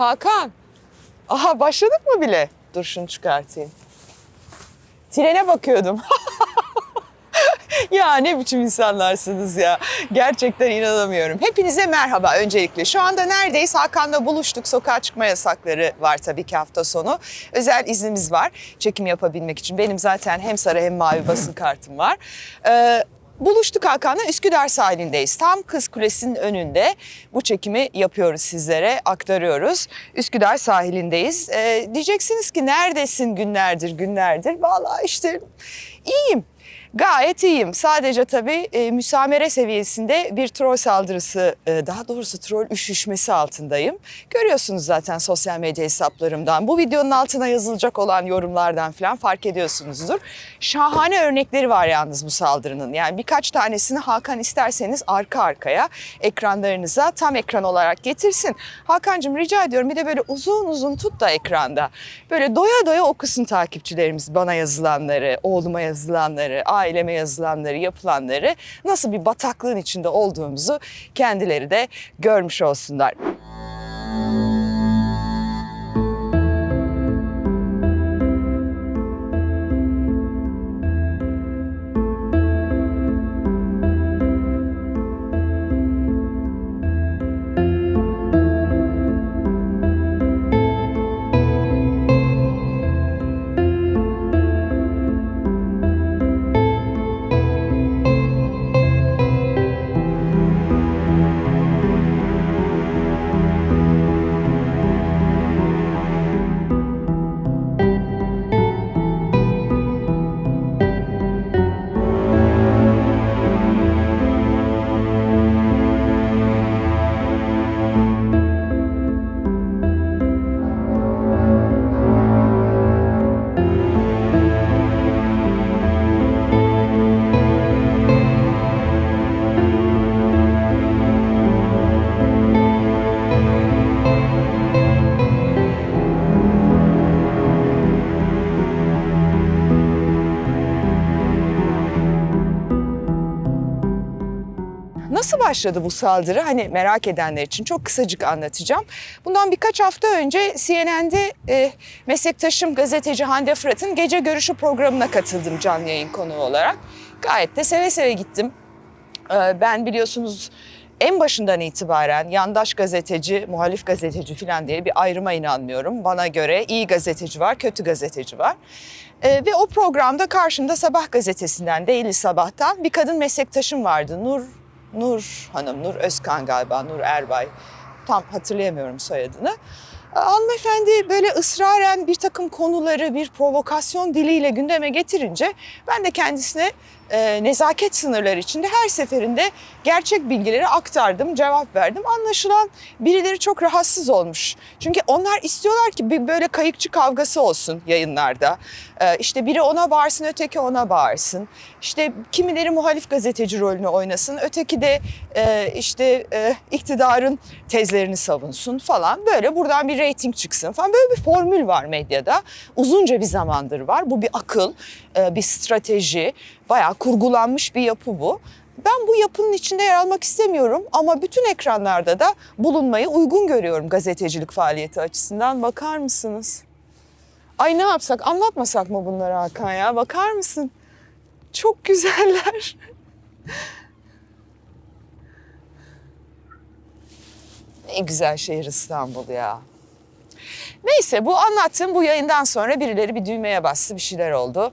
Hakan. Aha başladık mı bile? Dur şunu çıkartayım. Trene bakıyordum. ya ne biçim insanlarsınız ya. Gerçekten inanamıyorum. Hepinize merhaba öncelikle. Şu anda neredeyiz? Hakan'la buluştuk. Sokağa çıkma yasakları var tabii ki hafta sonu. Özel iznimiz var çekim yapabilmek için. Benim zaten hem sarı hem mavi basın kartım var. Ee, Buluştuk Hakan'la Üsküdar sahilindeyiz. Tam Kız Kulesi'nin önünde bu çekimi yapıyoruz sizlere, aktarıyoruz. Üsküdar sahilindeyiz. Ee, diyeceksiniz ki neredesin günlerdir günlerdir? Vallahi işte iyiyim. Gayet iyiyim. Sadece tabii e, müsamere seviyesinde bir troll saldırısı, e, daha doğrusu troll üşüşmesi altındayım. Görüyorsunuz zaten sosyal medya hesaplarımdan. Bu videonun altına yazılacak olan yorumlardan falan fark ediyorsunuzdur. Şahane örnekleri var yalnız bu saldırının. Yani birkaç tanesini Hakan isterseniz arka arkaya ekranlarınıza tam ekran olarak getirsin. Hakan'cığım rica ediyorum bir de böyle uzun uzun tut da ekranda. Böyle doya doya okusun takipçilerimiz bana yazılanları, oğluma yazılanları, aileme yazılanları, yapılanları nasıl bir bataklığın içinde olduğumuzu kendileri de görmüş olsunlar. Nasıl başladı bu saldırı? Hani merak edenler için çok kısacık anlatacağım. Bundan birkaç hafta önce CNN'de e, meslektaşım gazeteci Hande Fırat'ın gece görüşü programına katıldım canlı yayın konuğu olarak. Gayet de seve seve gittim. Ee, ben biliyorsunuz en başından itibaren yandaş gazeteci, muhalif gazeteci falan diye bir ayrıma inanmıyorum. Bana göre iyi gazeteci var, kötü gazeteci var. Ee, ve o programda karşımda Sabah gazetesinden, Değili Sabah'tan bir kadın meslektaşım vardı. Nur Nur Hanım, Nur Özkan galiba, Nur Erbay. Tam hatırlayamıyorum soyadını. Hanımefendi böyle ısraren bir takım konuları bir provokasyon diliyle gündeme getirince ben de kendisine e, nezaket sınırları içinde her seferinde gerçek bilgileri aktardım, cevap verdim. Anlaşılan birileri çok rahatsız olmuş. Çünkü onlar istiyorlar ki bir böyle kayıkçı kavgası olsun yayınlarda. E, işte biri ona bağırsın, öteki ona bağırsın. İşte kimileri muhalif gazeteci rolünü oynasın, öteki de e, işte e, iktidarın tezlerini savunsun falan. Böyle buradan bir reyting çıksın falan. Böyle bir formül var medyada. Uzunca bir zamandır var. Bu bir akıl, e, bir strateji, bayağı kurgulanmış bir yapı bu. Ben bu yapının içinde yer almak istemiyorum ama bütün ekranlarda da bulunmayı uygun görüyorum gazetecilik faaliyeti açısından. Bakar mısınız? Ay ne yapsak anlatmasak mı bunları Hakan ya? Bakar mısın? Çok güzeller. Ne güzel şehir İstanbul ya. Neyse bu anlattığım bu yayından sonra birileri bir düğmeye bastı bir şeyler oldu.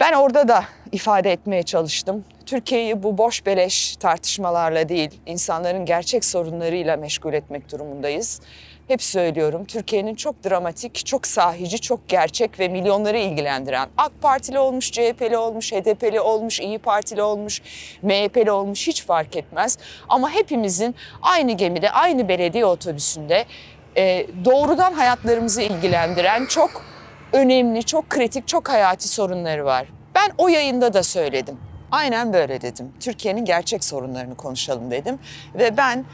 Ben orada da ifade etmeye çalıştım. Türkiye'yi bu boş beleş tartışmalarla değil, insanların gerçek sorunlarıyla meşgul etmek durumundayız. Hep söylüyorum Türkiye'nin çok dramatik, çok sahici, çok gerçek ve milyonları ilgilendiren AK Partili olmuş, CHP'li olmuş, HDP'li olmuş, İyi Partili olmuş, MHP'li olmuş hiç fark etmez. Ama hepimizin aynı gemide, aynı belediye otobüsünde e, doğrudan hayatlarımızı ilgilendiren çok önemli, çok kritik, çok hayati sorunları var. Ben o yayında da söyledim. Aynen böyle dedim. Türkiye'nin gerçek sorunlarını konuşalım dedim. Ve ben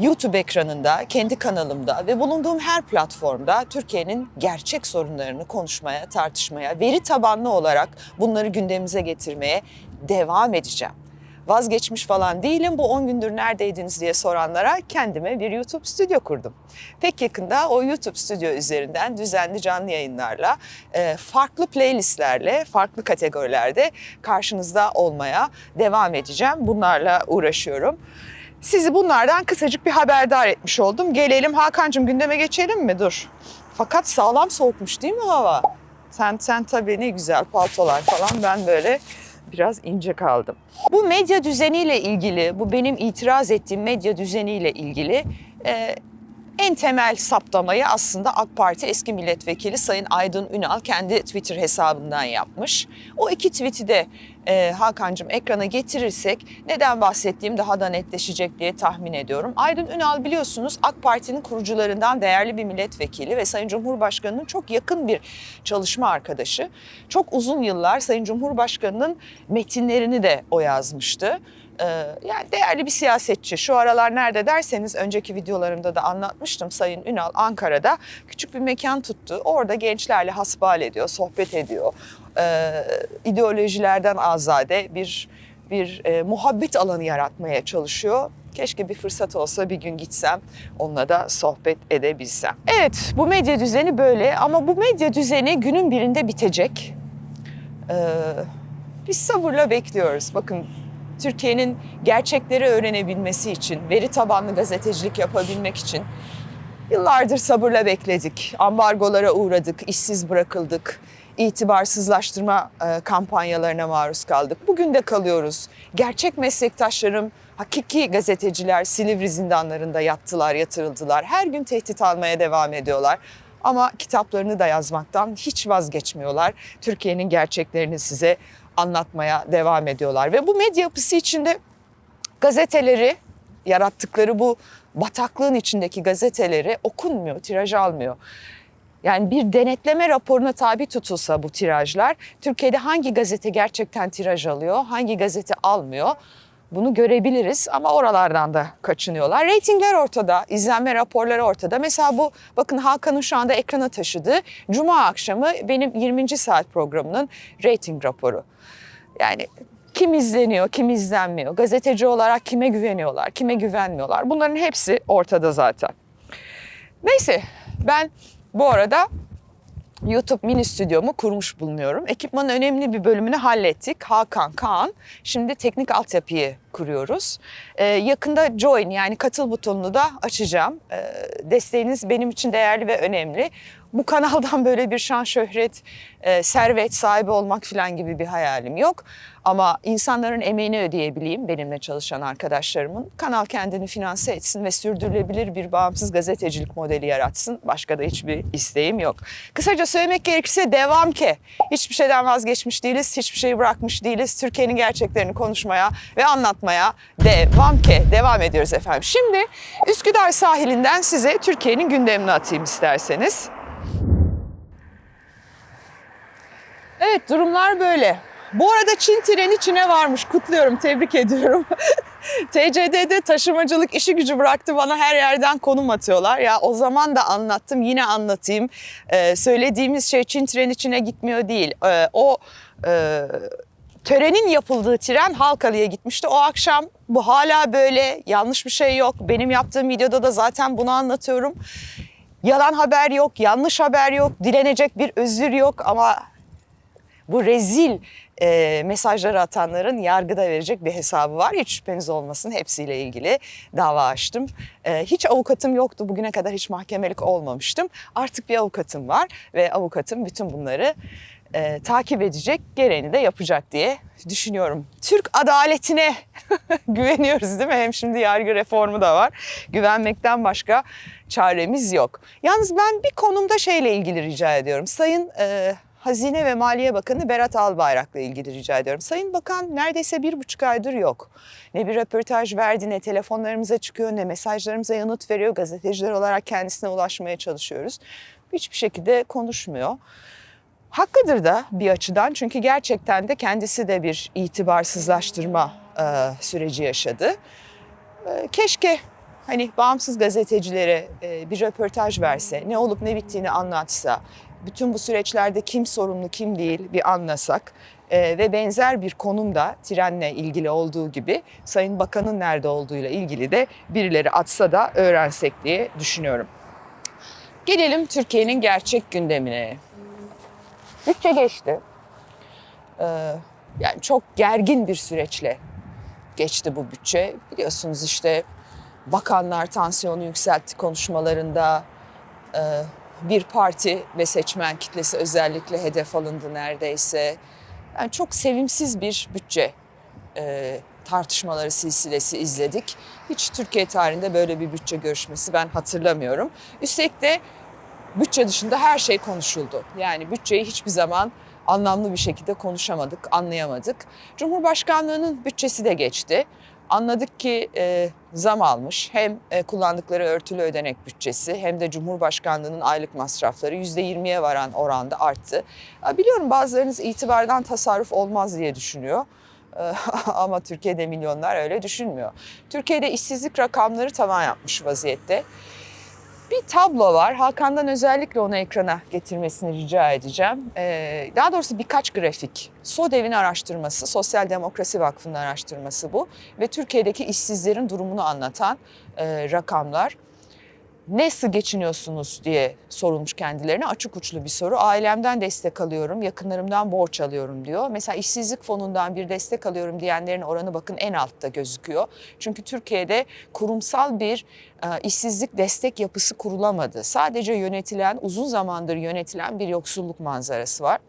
YouTube ekranında, kendi kanalımda ve bulunduğum her platformda Türkiye'nin gerçek sorunlarını konuşmaya, tartışmaya, veri tabanlı olarak bunları gündemimize getirmeye devam edeceğim. vazgeçmiş falan değilim. Bu 10 gündür neredeydiniz diye soranlara kendime bir YouTube stüdyo kurdum. Pek yakında o YouTube stüdyo üzerinden düzenli canlı yayınlarla, e, farklı playlistlerle, farklı kategorilerde karşınızda olmaya devam edeceğim. Bunlarla uğraşıyorum. Sizi bunlardan kısacık bir haberdar etmiş oldum. Gelelim Hakan'cığım gündeme geçelim mi? Dur. Fakat sağlam soğukmuş değil mi hava? Sen, sen tabii ne güzel paltolar falan ben böyle biraz ince kaldım. Bu medya düzeniyle ilgili, bu benim itiraz ettiğim medya düzeniyle ilgili e, en temel saptamayı aslında AK Parti eski milletvekili Sayın Aydın Ünal kendi Twitter hesabından yapmış. O iki tweet'i de e, Hakan'cığım ekrana getirirsek neden bahsettiğim daha da netleşecek diye tahmin ediyorum. Aydın Ünal biliyorsunuz AK Parti'nin kurucularından değerli bir milletvekili ve Sayın Cumhurbaşkanı'nın çok yakın bir çalışma arkadaşı. Çok uzun yıllar Sayın Cumhurbaşkanı'nın metinlerini de o yazmıştı. Ee, yani değerli bir siyasetçi. Şu aralar nerede derseniz önceki videolarımda da anlatmıştım. Sayın Ünal Ankara'da küçük bir mekan tuttu. Orada gençlerle hasbihal ediyor, sohbet ediyor. Ee, ideolojilerden azade bir bir e, muhabbet alanı yaratmaya çalışıyor. Keşke bir fırsat olsa bir gün gitsem onunla da sohbet edebilsem. Evet bu medya düzeni böyle ama bu medya düzeni günün birinde bitecek. Ee, biz sabırla bekliyoruz. Bakın Türkiye'nin gerçekleri öğrenebilmesi için, veri tabanlı gazetecilik yapabilmek için yıllardır sabırla bekledik. Ambargolara uğradık, işsiz bırakıldık, itibarsızlaştırma e, kampanyalarına maruz kaldık. Bugün de kalıyoruz. Gerçek meslektaşlarım, hakiki gazeteciler Silivri zindanlarında yattılar, yatırıldılar. Her gün tehdit almaya devam ediyorlar. Ama kitaplarını da yazmaktan hiç vazgeçmiyorlar. Türkiye'nin gerçeklerini size anlatmaya devam ediyorlar. Ve bu medya yapısı içinde gazeteleri, yarattıkları bu bataklığın içindeki gazeteleri okunmuyor, tiraj almıyor. Yani bir denetleme raporuna tabi tutulsa bu tirajlar, Türkiye'de hangi gazete gerçekten tiraj alıyor, hangi gazete almıyor bunu görebiliriz ama oralardan da kaçınıyorlar. Ratingler ortada, izlenme raporları ortada. Mesela bu bakın Hakan'ın şu anda ekrana taşıdığı Cuma akşamı benim 20. saat programının rating raporu. Yani kim izleniyor, kim izlenmiyor, gazeteci olarak kime güveniyorlar, kime güvenmiyorlar. Bunların hepsi ortada zaten. Neyse ben bu arada YouTube mini stüdyomu kurmuş bulunuyorum. Ekipmanın önemli bir bölümünü hallettik. Hakan, Kaan. Şimdi teknik altyapıyı kuruyoruz. Ee, yakında join yani katıl butonunu da açacağım. Ee, desteğiniz benim için değerli ve önemli. Bu kanaldan böyle bir şan, şöhret, e, servet sahibi olmak falan gibi bir hayalim yok. Ama insanların emeğini ödeyebileyim benimle çalışan arkadaşlarımın. Kanal kendini finanse etsin ve sürdürülebilir bir bağımsız gazetecilik modeli yaratsın. Başka da hiçbir isteğim yok. Kısaca söylemek gerekirse devam ki. Hiçbir şeyden vazgeçmiş değiliz, hiçbir şeyi bırakmış değiliz. Türkiye'nin gerçeklerini konuşmaya ve anlatmaya devam ki. Devam ediyoruz efendim. Şimdi Üsküdar sahilinden size Türkiye'nin gündemini atayım isterseniz. Evet durumlar böyle. Bu arada Çin treni Çin'e varmış. Kutluyorum, tebrik ediyorum. TCD'de taşımacılık işi gücü bıraktı bana her yerden konum atıyorlar. Ya o zaman da anlattım, yine anlatayım. Ee, söylediğimiz şey Çin treni Çin'e gitmiyor değil. Ee, o e, törenin yapıldığı tren Halkalı'ya gitmişti. O akşam bu hala böyle yanlış bir şey yok. Benim yaptığım videoda da zaten bunu anlatıyorum. Yalan haber yok, yanlış haber yok, dilenecek bir özür yok ama bu rezil e, mesajları atanların yargıda verecek bir hesabı var. Hiç şüpheniz olmasın hepsiyle ilgili dava açtım. E, hiç avukatım yoktu bugüne kadar hiç mahkemelik olmamıştım. Artık bir avukatım var ve avukatım bütün bunları e, takip edecek, gereğini de yapacak diye düşünüyorum. Türk adaletine güveniyoruz değil mi? Hem şimdi yargı reformu da var. Güvenmekten başka çaremiz yok. Yalnız ben bir konumda şeyle ilgili rica ediyorum. Sayın e, Hazine ve Maliye Bakanı Berat Albayrak'la ilgili rica ediyorum. Sayın Bakan neredeyse bir buçuk aydır yok. Ne bir röportaj verdi, ne telefonlarımıza çıkıyor, ne mesajlarımıza yanıt veriyor. Gazeteciler olarak kendisine ulaşmaya çalışıyoruz. Hiçbir şekilde konuşmuyor. Hakkıdır da bir açıdan çünkü gerçekten de kendisi de bir itibarsızlaştırma e, süreci yaşadı. E, keşke hani bağımsız gazetecilere e, bir röportaj verse, ne olup ne bittiğini anlatsa, bütün bu süreçlerde kim sorumlu kim değil bir anlasak Ee, ve benzer bir konumda trenle ilgili olduğu gibi Sayın Bakan'ın nerede olduğuyla ilgili de birileri atsa da öğrensek diye düşünüyorum. Gelelim Türkiye'nin gerçek gündemine. Bütçe geçti. Ee, yani çok gergin bir süreçle geçti bu bütçe. Biliyorsunuz işte bakanlar tansiyonu yükseltti konuşmalarında. Ee, bir parti ve seçmen kitlesi özellikle hedef alındı neredeyse. Yani çok sevimsiz bir bütçe e, tartışmaları silsilesi izledik. Hiç Türkiye tarihinde böyle bir bütçe görüşmesi ben hatırlamıyorum. Üstelik de bütçe dışında her şey konuşuldu. Yani bütçeyi hiçbir zaman anlamlı bir şekilde konuşamadık, anlayamadık. Cumhurbaşkanlığının bütçesi de geçti. Anladık ki e, zam almış. Hem e, kullandıkları örtülü ödenek bütçesi hem de Cumhurbaşkanlığının aylık masrafları %20'ye varan oranda arttı. Ya biliyorum bazılarınız itibardan tasarruf olmaz diye düşünüyor. E, Ama Türkiye'de milyonlar öyle düşünmüyor. Türkiye'de işsizlik rakamları tavan yapmış vaziyette. Bir tablo var. Hakan'dan özellikle onu ekrana getirmesini rica edeceğim. Ee, daha doğrusu birkaç grafik. SODEV'in araştırması, Sosyal Demokrasi Vakfı'nın araştırması bu. Ve Türkiye'deki işsizlerin durumunu anlatan e, rakamlar. Nasıl geçiniyorsunuz diye sorulmuş kendilerine açık uçlu bir soru. Ailemden destek alıyorum, yakınlarımdan borç alıyorum diyor. Mesela işsizlik fonundan bir destek alıyorum diyenlerin oranı bakın en altta gözüküyor. Çünkü Türkiye'de kurumsal bir e, işsizlik destek yapısı kurulamadı. Sadece yönetilen, uzun zamandır yönetilen bir yoksulluk manzarası var.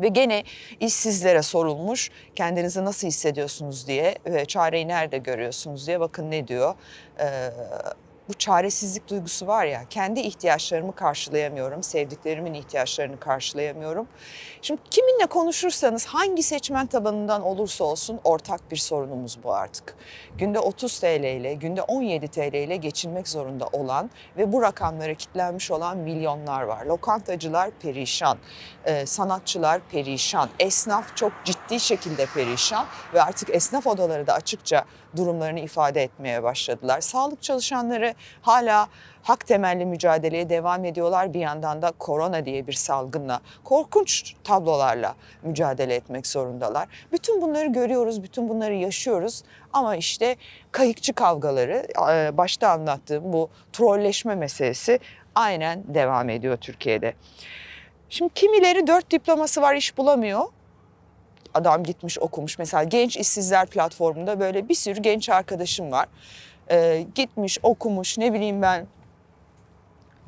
Ve gene işsizlere sorulmuş kendinizi nasıl hissediyorsunuz diye ve çareyi nerede görüyorsunuz diye bakın ne diyor. Ee, bu çaresizlik duygusu var ya kendi ihtiyaçlarımı karşılayamıyorum, sevdiklerimin ihtiyaçlarını karşılayamıyorum. Şimdi kiminle konuşursanız hangi seçmen tabanından olursa olsun ortak bir sorunumuz bu artık. Günde 30 TL ile, günde 17 TL ile geçinmek zorunda olan ve bu rakamlara kitlenmiş olan milyonlar var. Lokantacılar perişan, e, sanatçılar perişan, esnaf çok ciddi şekilde perişan ve artık esnaf odaları da açıkça durumlarını ifade etmeye başladılar. Sağlık çalışanları hala hak temelli mücadeleye devam ediyorlar. Bir yandan da korona diye bir salgınla, korkunç tablolarla mücadele etmek zorundalar. Bütün bunları görüyoruz, bütün bunları yaşıyoruz. Ama işte kayıkçı kavgaları, e, başta anlattığım bu trolleşme meselesi aynen devam ediyor Türkiye'de. Şimdi kimileri dört diploması var iş bulamıyor. Adam gitmiş okumuş. Mesela Genç İşsizler platformunda böyle bir sürü genç arkadaşım var. Ee, gitmiş okumuş ne bileyim ben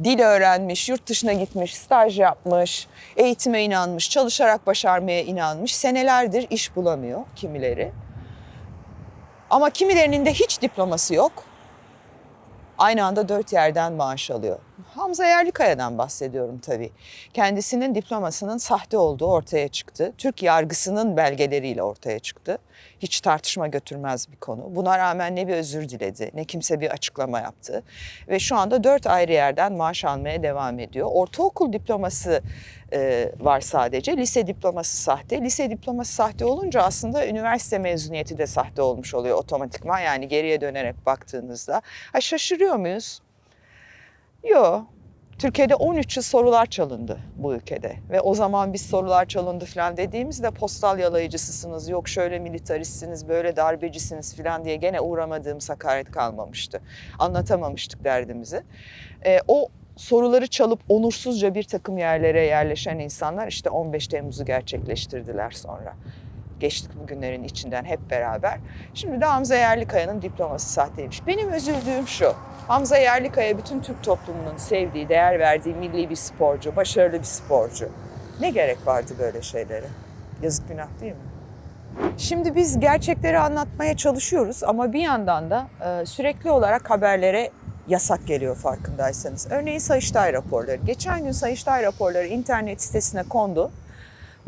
dil öğrenmiş, yurt dışına gitmiş, staj yapmış, eğitime inanmış, çalışarak başarmaya inanmış. Senelerdir iş bulamıyor kimileri. Ama kimilerinin de hiç diploması yok. Aynı anda dört yerden maaş alıyor. Hamza Yerlikaya'dan bahsediyorum tabii. Kendisinin diplomasının sahte olduğu ortaya çıktı. Türk yargısının belgeleriyle ortaya çıktı. Hiç tartışma götürmez bir konu. Buna rağmen ne bir özür diledi, ne kimse bir açıklama yaptı. Ve şu anda dört ayrı yerden maaş almaya devam ediyor. Ortaokul diploması e, var sadece. Lise diploması sahte. Lise diploması sahte olunca aslında üniversite mezuniyeti de sahte olmuş oluyor otomatikman. Yani geriye dönerek baktığınızda. Ha, şaşırıyor muyuz? Yok. Türkiye'de 13 yıl sorular çalındı bu ülkede. Ve o zaman biz sorular çalındı falan dediğimizde postal yalayıcısısınız, yok şöyle militaristsiniz, böyle darbecisiniz falan diye gene uğramadığımız hakaret kalmamıştı. Anlatamamıştık derdimizi. E, o soruları çalıp onursuzca bir takım yerlere yerleşen insanlar işte 15 Temmuz'u gerçekleştirdiler sonra. Geçtik bugünlerin içinden hep beraber. Şimdi de Hamza Yerlikaya'nın diploması sahteymiş. Benim üzüldüğüm şu. Hamza Yerlikaya bütün Türk toplumunun sevdiği, değer verdiği milli bir sporcu, başarılı bir sporcu. Ne gerek vardı böyle şeylere? Yazık günah değil mi? Şimdi biz gerçekleri anlatmaya çalışıyoruz ama bir yandan da e, sürekli olarak haberlere yasak geliyor farkındaysanız. Örneğin Sayıştay raporları. Geçen gün Sayıştay raporları internet sitesine kondu.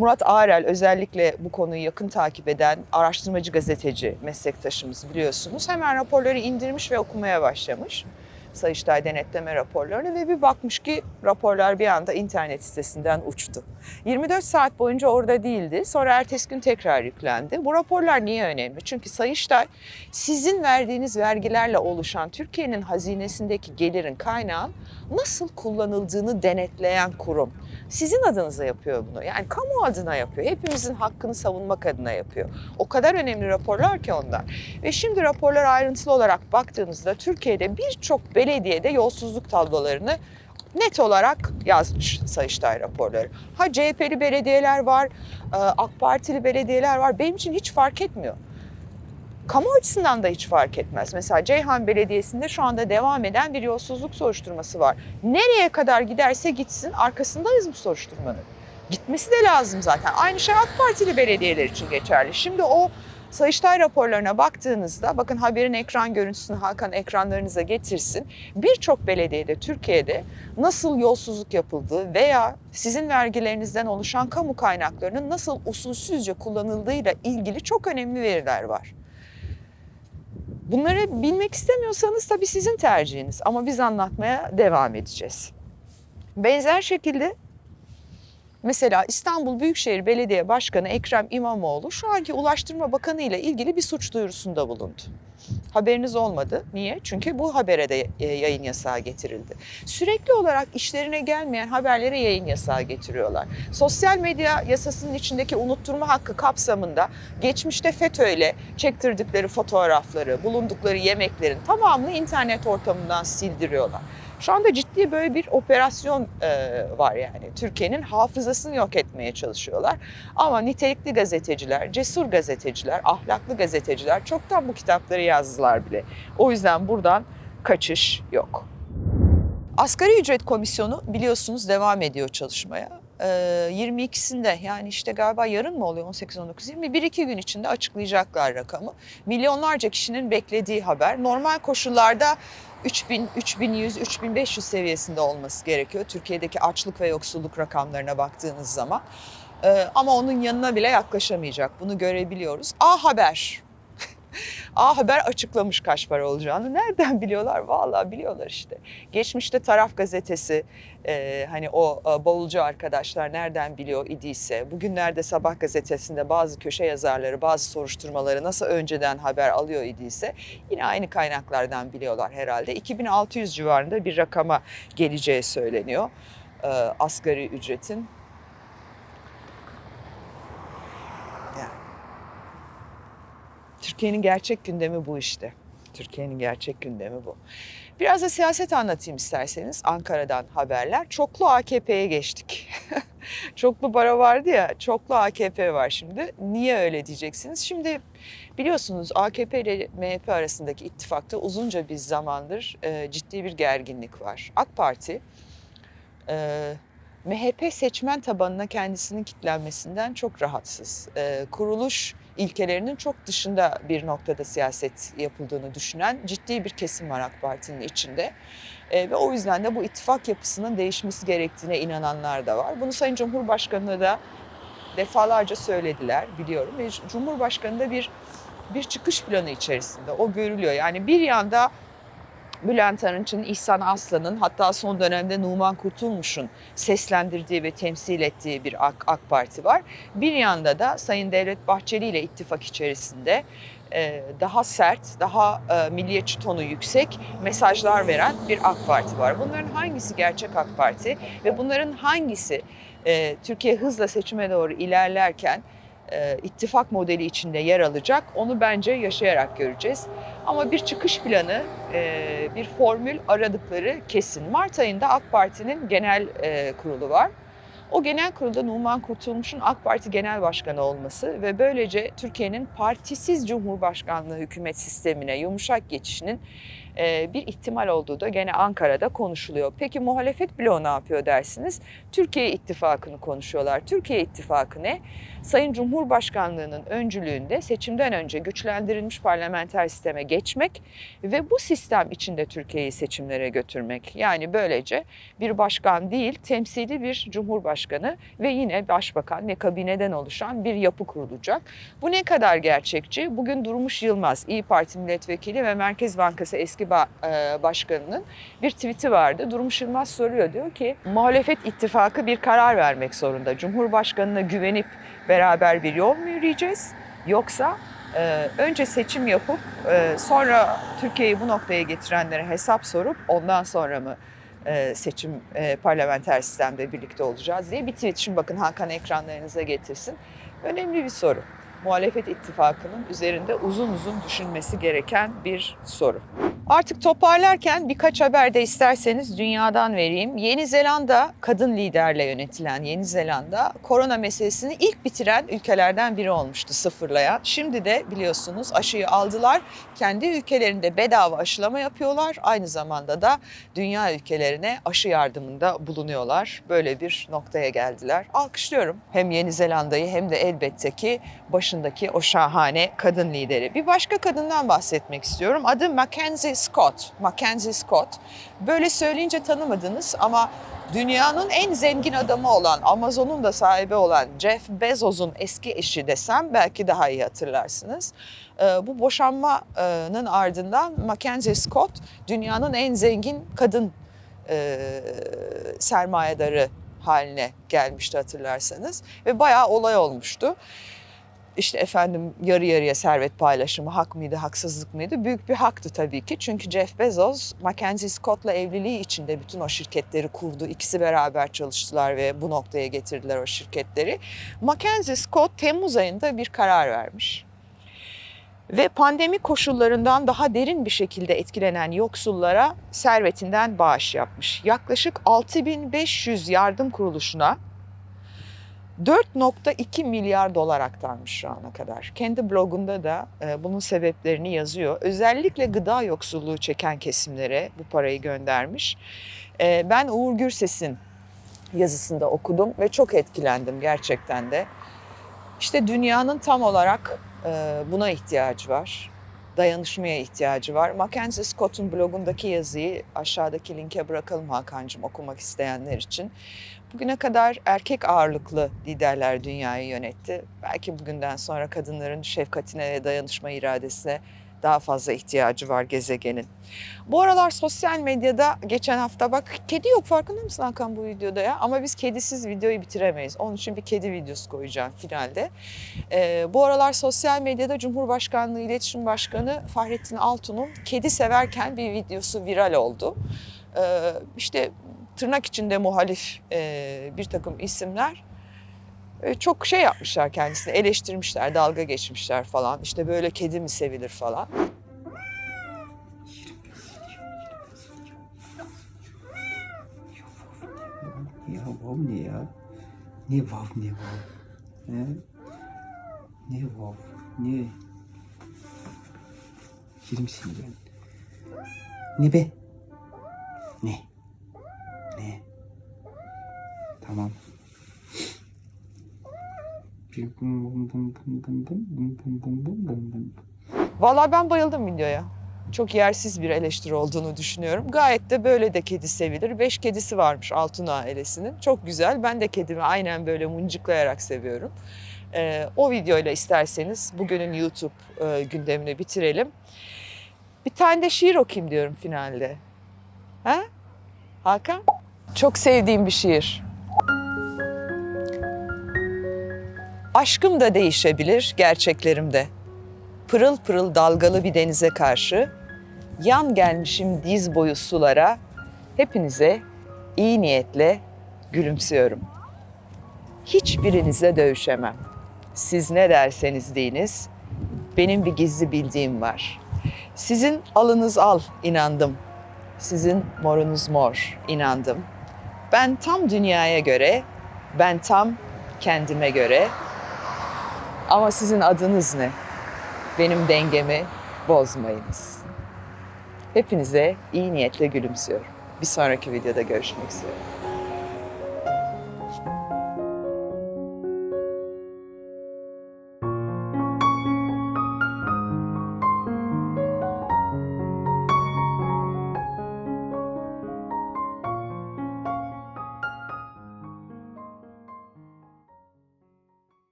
Murat Ağrel özellikle bu konuyu yakın takip eden araştırmacı gazeteci meslektaşımız biliyorsunuz. Hemen raporları indirmiş ve okumaya başlamış. Sayıştay denetleme raporlarını ve bir bakmış ki raporlar bir anda internet sitesinden uçtu. 24 saat boyunca orada değildi. Sonra ertesi gün tekrar yüklendi. Bu raporlar niye önemli? Çünkü Sayıştay sizin verdiğiniz vergilerle oluşan Türkiye'nin hazinesindeki gelirin kaynağın nasıl kullanıldığını denetleyen kurum. Sizin adınıza yapıyor bunu. Yani kamu adına yapıyor. Hepimizin hakkını savunmak adına yapıyor. O kadar önemli raporlar ki onlar. Ve şimdi raporlara ayrıntılı olarak baktığınızda Türkiye'de birçok belediyede yolsuzluk tablolarını net olarak yazmış Sayıştay raporları. Ha CHP'li belediyeler var, e, AK Partili belediyeler var. Benim için hiç fark etmiyor. Kamu açısından da hiç fark etmez. Mesela Ceyhan Belediyesi'nde şu anda devam eden bir yolsuzluk soruşturması var. Nereye kadar giderse gitsin arkasındayız bu soruşturmanın. Gitmesi de lazım zaten. Aynı şey AK Partili belediyeler için geçerli. Şimdi o Sayıştay raporlarına baktığınızda bakın haberin ekran görüntüsünü Hakan ekranlarınıza getirsin. Birçok belediyede Türkiye'de nasıl yolsuzluk yapıldığı veya sizin vergilerinizden oluşan kamu kaynaklarının nasıl usulsüzce kullanıldığıyla ilgili çok önemli veriler var. Bunları bilmek istemiyorsanız tabii sizin tercihiniz ama biz anlatmaya devam edeceğiz. Benzer şekilde Mesela İstanbul Büyükşehir Belediye Başkanı Ekrem İmamoğlu şu anki Ulaştırma Bakanı ile ilgili bir suç duyurusunda bulundu. Haberiniz olmadı. Niye? Çünkü bu habere de e, yayın yasağı getirildi. Sürekli olarak işlerine gelmeyen haberlere yayın yasağı getiriyorlar. Sosyal medya yasasının içindeki unutturma hakkı kapsamında geçmişte FETÖ'yle çektirdikleri fotoğrafları, bulundukları yemeklerin tamamını internet ortamından sildiriyorlar. Şu anda ciddi böyle bir operasyon e, var yani. Türkiye'nin hafızasını yok etmeye çalışıyorlar. Ama nitelikli gazeteciler, cesur gazeteciler, ahlaklı gazeteciler çoktan bu kitapları yazdılar bile. O yüzden buradan kaçış yok. Asgari ücret komisyonu biliyorsunuz devam ediyor çalışmaya. Ee, 22'sinde yani işte galiba yarın mı oluyor 18-19 21 iki gün içinde açıklayacaklar rakamı. Milyonlarca kişinin beklediği haber. Normal koşullarda 3000, 3100, 3500 seviyesinde olması gerekiyor. Türkiye'deki açlık ve yoksulluk rakamlarına baktığınız zaman. Ee, ama onun yanına bile yaklaşamayacak. Bunu görebiliyoruz. A Haber. A Haber açıklamış kaç para olacağını. Nereden biliyorlar? Vallahi biliyorlar işte. Geçmişte Taraf Gazetesi e, hani o e, bavulcu arkadaşlar nereden biliyor idiyse bugünlerde Sabah gazetesinde bazı köşe yazarları bazı soruşturmaları nasıl önceden haber alıyor idiyse yine aynı kaynaklardan biliyorlar herhalde. 2600 civarında bir rakama geleceği söyleniyor e, asgari ücretin. Türkiye'nin gerçek gündemi bu işte. Türkiye'nin gerçek gündemi bu. Biraz da siyaset anlatayım isterseniz. Ankara'dan haberler. Çoklu AKP'ye geçtik. Çoklu bara vardı ya, çoklu AKP var şimdi. Niye öyle diyeceksiniz? Şimdi biliyorsunuz AKP ile MHP arasındaki ittifakta uzunca bir zamandır e, ciddi bir gerginlik var. AK Parti e, MHP seçmen tabanına kendisinin kitlenmesinden çok rahatsız. E, kuruluş ilkelerinin çok dışında bir noktada siyaset yapıldığını düşünen ciddi bir kesim var AK Parti'nin içinde. E, ve o yüzden de bu ittifak yapısının değişmesi gerektiğine inananlar da var. Bunu Sayın Cumhurbaşkanı da defalarca söylediler biliyorum. Ve Cumhurbaşkanı da bir bir çıkış planı içerisinde o görülüyor. Yani bir yanda Bülent Arınç'ın, İhsan Aslan'ın hatta son dönemde Numan Kurtulmuş'un seslendirdiği ve temsil ettiği bir AK, AK Parti var. Bir yanda da Sayın Devlet Bahçeli ile ittifak içerisinde e, daha sert, daha e, milliyetçi tonu yüksek mesajlar veren bir AK Parti var. Bunların hangisi gerçek AK Parti ve bunların hangisi e, Türkiye hızla seçime doğru ilerlerken e, ittifak modeli içinde yer alacak. Onu bence yaşayarak göreceğiz. Ama bir çıkış planı, e, bir formül aradıkları kesin. Mart ayında AK Parti'nin genel e, kurulu var. O genel kurulda Numan Kurtulmuş'un AK Parti Genel Başkanı olması ve böylece Türkiye'nin partisiz cumhurbaşkanlığı hükümet sistemine yumuşak geçişinin bir ihtimal olduğu da gene Ankara'da konuşuluyor. Peki muhalefet bloğu ne yapıyor dersiniz? Türkiye İttifakı'nı konuşuyorlar. Türkiye İttifakı ne? Sayın Cumhurbaşkanlığının öncülüğünde seçimden önce güçlendirilmiş parlamenter sisteme geçmek ve bu sistem içinde Türkiye'yi seçimlere götürmek. Yani böylece bir başkan değil, temsili bir cumhurbaşkanı ve yine başbakan ve kabineden oluşan bir yapı kurulacak. Bu ne kadar gerçekçi? Bugün Durmuş Yılmaz, İyi Parti milletvekili ve Merkez Bankası eski eski ba- başkanının bir tweet'i vardı. Durmuş Yılmaz soruyor diyor ki muhalefet ittifakı bir karar vermek zorunda. Cumhurbaşkanına güvenip beraber bir yol mu yürüyeceğiz yoksa e, önce seçim yapıp e, sonra Türkiye'yi bu noktaya getirenlere hesap sorup ondan sonra mı e, seçim parlamenter sistemde birlikte olacağız diye bir tweet. Şimdi bakın Hakan ekranlarınıza getirsin. Önemli bir soru. Muhalefet ittifakının üzerinde uzun uzun düşünmesi gereken bir soru. Artık toparlarken birkaç haber de isterseniz dünyadan vereyim. Yeni Zelanda kadın liderle yönetilen Yeni Zelanda korona meselesini ilk bitiren ülkelerden biri olmuştu sıfırlayan. Şimdi de biliyorsunuz aşıyı aldılar. Kendi ülkelerinde bedava aşılama yapıyorlar. Aynı zamanda da dünya ülkelerine aşı yardımında bulunuyorlar. Böyle bir noktaya geldiler. Alkışlıyorum hem Yeni Zelanda'yı hem de elbette ki başındaki o şahane kadın lideri. Bir başka kadından bahsetmek istiyorum. Adı Mackenzie Scott. Mackenzie Scott. Böyle söyleyince tanımadınız ama dünyanın en zengin adamı olan, Amazon'un da sahibi olan Jeff Bezos'un eski eşi desem belki daha iyi hatırlarsınız. Ee, Bu boşanmanın ardından Mackenzie Scott dünyanın en zengin kadın e, sermayedarı haline gelmişti hatırlarsanız ve bayağı olay olmuştu. İşte efendim yarı yarıya servet paylaşımı hak mıydı, haksızlık mıydı? Büyük bir haktı tabii ki. Çünkü Jeff Bezos, Mackenzie Scott'la evliliği içinde bütün o şirketleri kurdu. İkisi beraber çalıştılar ve bu noktaya getirdiler o şirketleri. Mackenzie Scott Temmuz ayında bir karar vermiş. Ve pandemi koşullarından daha derin bir şekilde etkilenen yoksullara servetinden bağış yapmış. Yaklaşık 6500 yardım kuruluşuna 4.2 milyar dolar aktarmış şu ana kadar. Kendi blogunda da e, bunun sebeplerini yazıyor. Özellikle gıda yoksulluğu çeken kesimlere bu parayı göndermiş. E, ben Uğur Gürses'in yazısında okudum ve çok etkilendim gerçekten de. İşte dünyanın tam olarak e, buna ihtiyacı var. Dayanışmaya ihtiyacı var. Mackenzie Scott'un blogundaki yazıyı aşağıdaki linke bırakalım Hakan'cığım okumak isteyenler için. Bugüne kadar erkek ağırlıklı liderler dünyayı yönetti. Belki bugünden sonra kadınların şefkatine ve dayanışma iradesine daha fazla ihtiyacı var gezegenin. Bu aralar sosyal medyada geçen hafta bak kedi yok farkında mısın Hakan bu videoda ya? Ama biz kedisiz videoyu bitiremeyiz. Onun için bir kedi videosu koyacağım finalde. Ee, bu aralar sosyal medyada Cumhurbaşkanlığı İletişim Başkanı Fahrettin Altun'un kedi severken bir videosu viral oldu. Ee, işte tırnak içinde muhalif e, bir takım isimler e, çok şey yapmışlar kendisini eleştirmişler, dalga geçmişler falan. İşte böyle kedi mi sevilir falan. Ya vav ne ya? Ne vav ne vav? He? Ne vav? Ne? Yerim seni ben. Ne be? Ne? Ne? Tamam. Vallahi ben bayıldım videoya. Çok yersiz bir eleştiri olduğunu düşünüyorum. Gayet de böyle de kedi sevilir. Beş kedisi varmış Altın ailesinin. Çok güzel. Ben de kedimi aynen böyle mıncıklayarak seviyorum. Ee, o videoyla isterseniz bugünün YouTube e, gündemini bitirelim. Bir tane de şiir okuyayım diyorum finalde. Ha? Hakan? Çok sevdiğim bir şiir. Aşkım da değişebilir, gerçeklerim de. Pırıl pırıl dalgalı bir denize karşı, yan gelmişim diz boyu sulara, hepinize iyi niyetle gülümsüyorum. Hiçbirinizle dövüşemem. Siz ne derseniz deyiniz, benim bir gizli bildiğim var. Sizin alınız al, inandım. Sizin morunuz mor, inandım. Ben tam dünyaya göre, ben tam kendime göre. Ama sizin adınız ne? Benim dengemi bozmayınız. Hepinize iyi niyetle gülümsüyorum. Bir sonraki videoda görüşmek üzere.